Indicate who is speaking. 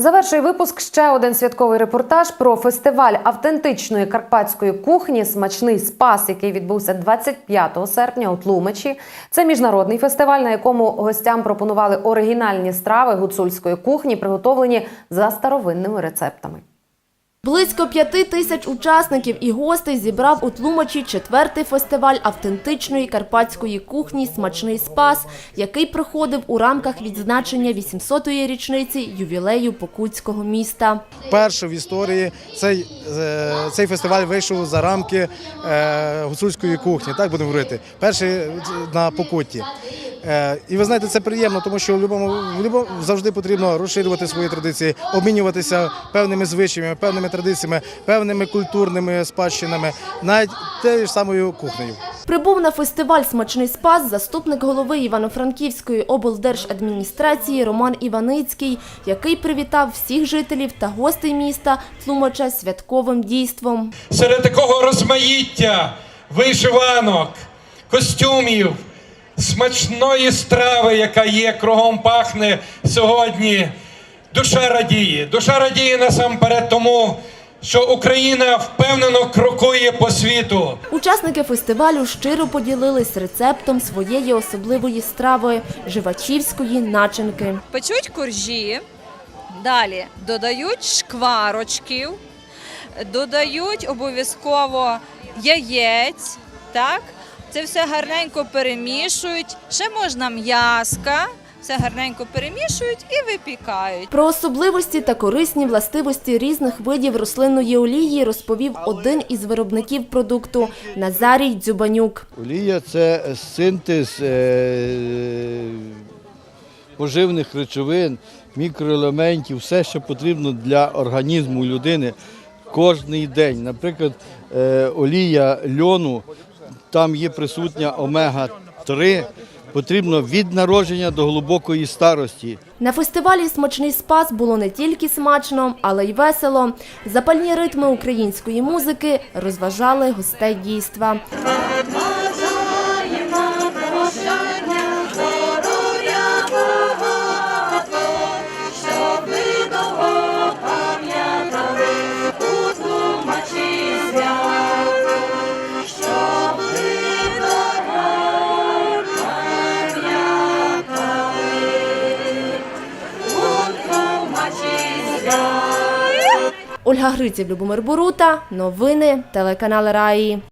Speaker 1: Завершує випуск ще один святковий репортаж про фестиваль автентичної карпатської кухні Смачний спас, який відбувся 25 серпня у Тлумачі. Це міжнародний фестиваль, на якому гостям пропонували оригінальні страви гуцульської кухні, приготовлені за старовинними рецептами.
Speaker 2: Близько п'яти тисяч учасників і гостей зібрав у Тлумачі четвертий фестиваль автентичної карпатської кухні «Смачний спас», який проходив у рамках відзначення 800-ї річниці ювілею Покутського міста.
Speaker 3: Вперше в історії цей, е, цей фестиваль вийшов за рамки е, гуцульської кухні, так будемо говорити. Перший на Покутті. Е, І ви знаєте, це приємно, тому що в будь-якому в будь-якому завжди потрібно розширювати свої традиції, обмінюватися певними звичаями, певними традиціями, певними культурними спадщинами, навіть тією ж самою кухнею.
Speaker 2: Прибув на фестиваль «Смачний спас» заступник голови Івано-Франківської облдержадміністрації Роман Іваницький, який привітав всіх жителів та гостей міста Тлумача святковим дійством.
Speaker 4: серед такого розмаїття вишиванок, костюмів, смачної страви, яка є, кругом пахне сьогодні. Душа радіє. Душа радіє насамперед тому, що Україна впевнено крокує по світу.
Speaker 2: Учасники фестивалю щиро поділились рецептом своєї особливої страви – живачівської начинки.
Speaker 5: печуть коржі, далі додають шкварочків, додають обов'язково яєць, так? Це все гарненько перемішують, ще можна м'яска, все гарненько перемішують і випікають.
Speaker 2: Про особливості та корисні властивості різних видів рослинної олії розповів один із виробників продукту – Назарій Дзюбанюк.
Speaker 6: Олія це синтез е, поживних речовин, мікроелементів, все, що потрібно для організму людини кожний день. Наприклад, е, олія льону, там є присутня омега-3, потрібно від народження до глибокої старості.
Speaker 2: На фестивалі «Смачний спас» було не тільки смачно, але й весело. Запальні ритми української музики розважали гостей дійства. Ольга Гриців, Любомир Борута. Новини телеканал Раї.